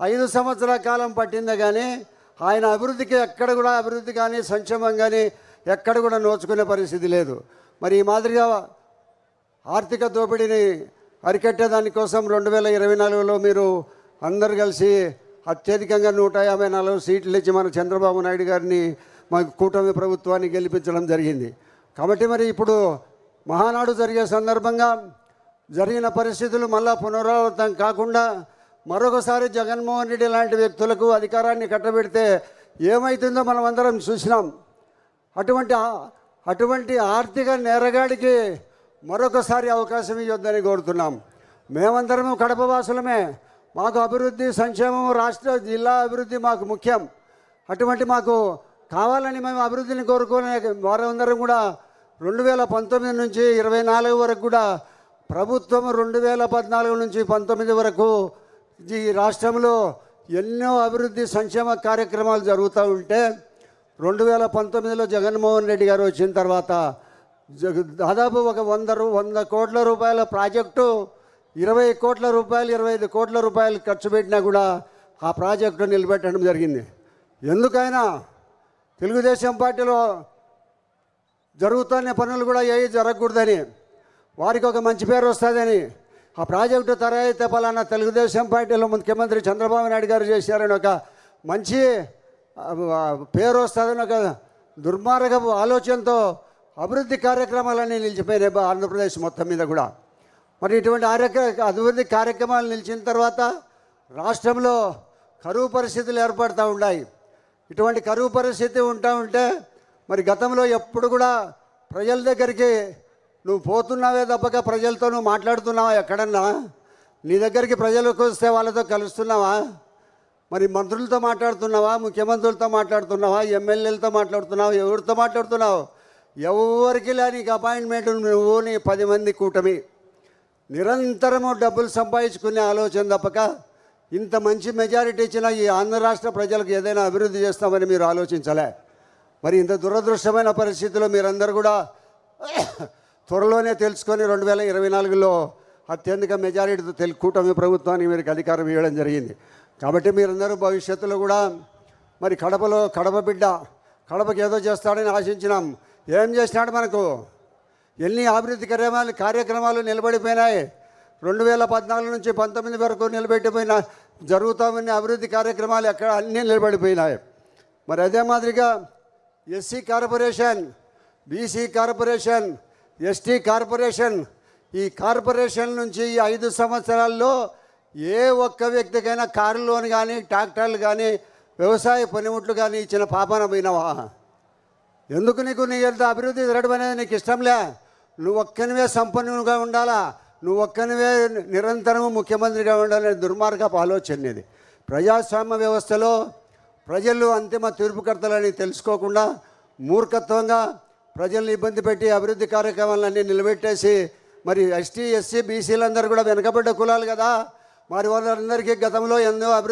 ఐదు సంవత్సరాల కాలం పట్టిందే కానీ ఆయన అభివృద్ధికి ఎక్కడ కూడా అభివృద్ధి కానీ సంక్షేమం కానీ ఎక్కడ కూడా నోచుకునే పరిస్థితి లేదు. మరి ఈ మాదిరిగా ఆర్థిక దోపిడీని అరికట్టే దానికోసం రెండు వేల ఇరవై నాలుగులో మీరు అందరు కలిసి అత్యధికంగా నూట యాభై నాలుగు సీట్లు ఇచ్చి మన చంద్రబాబు నాయుడు గారిని మా కూటమి ప్రభుత్వాన్ని గెలిపించడం జరిగింది. కాబట్టి మరి ఇప్పుడు మహానాడు జరిగే సందర్భంగా జరిగిన పరిస్థితులు మళ్ళా పునరావృతం కాకుండా మరొకసారి జగన్మోహన్ రెడ్డి లాంటి వ్యక్తులకు అధికారాన్ని కట్టబెడితే ఏమవుతుందో మనం అందరం చూసినాం. అటువంటి అటువంటి ఆర్థిక నేరగాడికి మరొకసారి అవకాశం ఇవ్వద్దని కోరుతున్నాం. మేమందరము కడప వాసులమే. మాకు అభివృద్ధి సంక్షేమం రాష్ట్ర జిల్లా అభివృద్ధి మాకు ముఖ్యం. అటువంటి మాకు కావాలని మేము అభివృద్ధిని కోరుకునే వారందరం కూడా రెండు వేల పంతొమ్మిది నుంచి ఇరవై నాలుగు వరకు కూడా ప్రభుత్వం రెండు వేల పద్నాలుగు నుంచి పంతొమ్మిది వరకు ఈ రాష్ట్రంలో ఎన్నో అభివృద్ధి సంక్షేమ కార్యక్రమాలు జరుగుతూ ఉంటే రెండు వేల పంతొమ్మిదిలో జగన్మోహన్ రెడ్డి గారు వచ్చిన తర్వాత దాదాపు ఒక వంద వంద కోట్ల రూపాయల ప్రాజెక్టు ఇరవై కోట్ల రూపాయలు ఇరవై ఐదు కోట్ల రూపాయలు ఖర్చు పెట్టినా కూడా ఆ ప్రాజెక్టు నిలబెట్టడం జరిగింది. ఎందుకైనా తెలుగుదేశం పార్టీలో జరుగుతున్న పనులు కూడా ఏవి జరగకూడదని వారికి ఒక మంచి పేరు వస్తుందని ఆ ప్రాజెక్టు తర పలానా తెలుగుదేశం పార్టీలో ముఖ్యమంత్రి చంద్రబాబు నాయుడు గారు చేశారని ఒక మంచి పేరు వస్తుందని ఒక దుర్మార్గపు ఆలోచనతో అభివృద్ధి కార్యక్రమాలన్నీ నిలిచిపోయినాయి ఆంధ్రప్రదేశ్ మొత్తం మీద కూడా. మరి ఇటువంటి ఆరోగ్య అభివృద్ధి కార్యక్రమాలు నిలిచిన తర్వాత రాష్ట్రంలో కరువు పరిస్థితులు ఏర్పడుతూ ఉన్నాయి. ఇటువంటి కరువు పరిస్థితి ఉంటా ఉంటే మరి గతంలో ఎప్పుడు కూడా ప్రజల దగ్గరికి నువ్వు పోతున్నావే తప్పక ప్రజలతో నువ్వు మాట్లాడుతున్నావా ఎక్కడన్నా? నీ దగ్గరికి ప్రజలకు వస్తే వాళ్ళతో కలుస్తున్నావా? మరి మంత్రులతో మాట్లాడుతున్నావా? ముఖ్యమంత్రులతో మాట్లాడుతున్నావా? ఎమ్మెల్యేలతో మాట్లాడుతున్నావు? ఎవరితో మాట్లాడుతున్నావు? ఎవరికి నీకు అపాయింట్మెంట్ నువ్వు నీ పది మంది కూటమి. నిరంతరము డబ్బులు సంపాదించుకునే ఆలోచన తప్పక ఇంత మంచి మెజారిటీ ఇచ్చిన ఈ ఆంధ్ర రాష్ట్ర ప్రజలకు ఏదైనా అభివృద్ధి చేస్తామని మీరు ఆలోచించలే. మరి ఇంత దురదృష్టమైన పరిస్థితిలో మీరందరూ కూడా త్వరలోనే తెలుసుకొని రెండు వేల ఇరవై నాలుగులో అత్యధిక మెజారిటీతో తెలు కూటమి ప్రభుత్వానికి మీరు అధికారం ఇవ్వడం జరిగింది. కాబట్టి మీరందరూ భవిష్యత్తులో కూడా మరి కడపలో కడప బిడ్డ కడపకి ఏదో చేస్తాడని ఆశించినాం. ఏం చేసినాడు మనకు? ఎన్ని అభివృద్ధి కార్యక్రమాలు కార్యక్రమాలు నిలబడిపోయినాయి. రెండు వేల పద్నాలుగు నుంచి పంతొమ్మిది వరకు నిలబెట్టిపోయిన జరుగుతామన్న అభివృద్ధి కార్యక్రమాలు ఎక్కడ అన్నీ నిలబడిపోయినాయి. మరి అదే మాదిరిగా SC corporation BC corporation ST corporation ఈ కార్పొరేషన్ నుంచి ఈ ఐదు సంవత్సరాల్లో ఏ ఒక్క వ్యక్తికైనా కారు లోన్ కానీ ట్రాక్టర్లు కానీ వ్యవసాయ పనిముట్లు కానీ ఇచ్చిన పాపన పోయినావా? ఎందుకు నీకు నీ ఎంత అభివృద్ధి జరగడం అనేది నీకు ఇష్టంలే? నువ్వు ఒక్కనివే సంపన్నుగా ఉండాలా? నువ్వు ఒక్కనివే నిరంతరము ముఖ్యమంత్రిగా ఉండాలనే దుర్మార్గపు ఆలోచన ఇది ప్రజాస్వామ్య వ్యవస్థలో ప్రజలు అంతిమ తీర్పుకర్తలని తెలుసుకోకుండా మూర్ఖత్వంగా ప్రజల్ని ఇబ్బంది పెట్టి అభివృద్ధి కార్యక్రమాలన్నీ నిలబెట్టేసి మరి ఎస్టీ ఎస్సీ బీసీలందరూ కూడా వెనకబడ్డ కులాలు కదా. మరి వాళ్ళందరికీ గతంలో ఎన్నో అభివృద్ధి